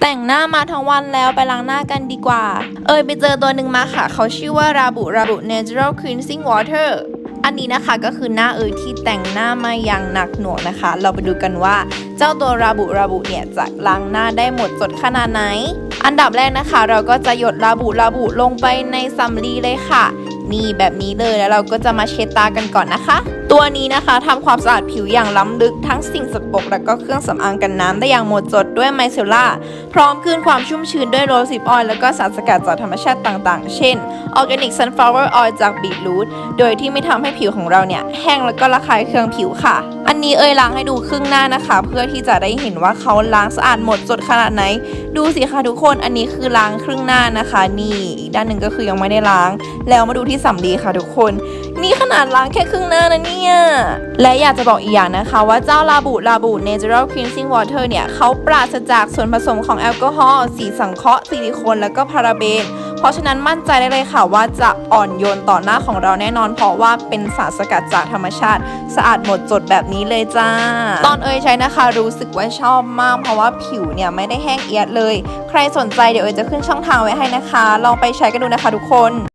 แต่งหน้ามาทั้งวันแล้วไปล้างหน้ากันดีกว่า เอยไปเจอตัวหนึ่งมาค่ะ เขาชื่อว่าราบุราบุ Natural Cleansing Water อันนี้นะคะก็คือหน้าเอยที่แต่งหน้ามาอย่างหนักหน่วงนะคะ เราไปดูกันว่า เจ้าตัวราบุราบุเนี่ยจะล้างหน้าได้หมดจดขนาดไหน อันดับแรกนะคะ เราก็จะหยดราบุราบุลงไปในสำลีเลยค่ะ นี่แบบนี้เลยแล้วเราก็จะมาเช็ดตากันก่อนนะคะ ตัวนี้นะคะทำความสะอาดผิวอย่างล้ำลึกทั้งสิ่งสกปรกและก็เครื่องสำอางกันน้ำได้อย่างหมดจดด้วยไมเซล่าพร้อมคืนความชุ่มชื้นด้วยโรสิบออยล์แล้วก็สารสกัดจากธรรมชาติต่างๆ เช่นออร์แกนิกซันฟลาวเวอร์ออยล์จากบีทรูทโดยที่ไม่ทำให้ผิวของเราเนี่ยแห้งแล้วก็ระคายเคืองผิวค่ะ นี้เอ่ยล้างให้ดูครึ่งหน้านะคะ เพื่อที่จะได้เห็นว่าเขาล้างสะอาดหมดจดขนาดไหน ดูสิคะทุกคนอันนี้คือล้างครึ่งหน้านะคะ นี่อีกด้านหนึ่งก็คือยังไม่ได้ล้าง แล้วมาดูที่สำลีค่ะทุกคน นี่ขนาดล้างแค่ครึ่งหน้านะเนี่ยและอยากจะบอกอีกอย่างนะคะ ว่าเจ้าลาบูลาบู Natural Cleansing Water เนี่ยเขาปราศจากส่วนผสมของแอลกอฮอล์สีสังเคราะห์ซิลิโคน และก็พาราเบน เพราะฉะนั้นมั่นใจได้เลยค่ะว่าจะอ่อนโยนต่อหน้าของเราแน่นอน เพราะว่าเป็นสารสกัดจากธรรมชาติ สะอาดหมดจดแบบนี้เลยจ้า ตอนเอ่ยใช้นะคะ รู้สึกว่าชอบมาก เพราะว่าผิวเนี่ยไม่ได้แห้งเอียดเลย ใครสนใจเดี๋ยวเอ่ยจะขึ้นช่องทางไว้ให้นะคะ ลองไปใช้กันดูนะคะทุกคน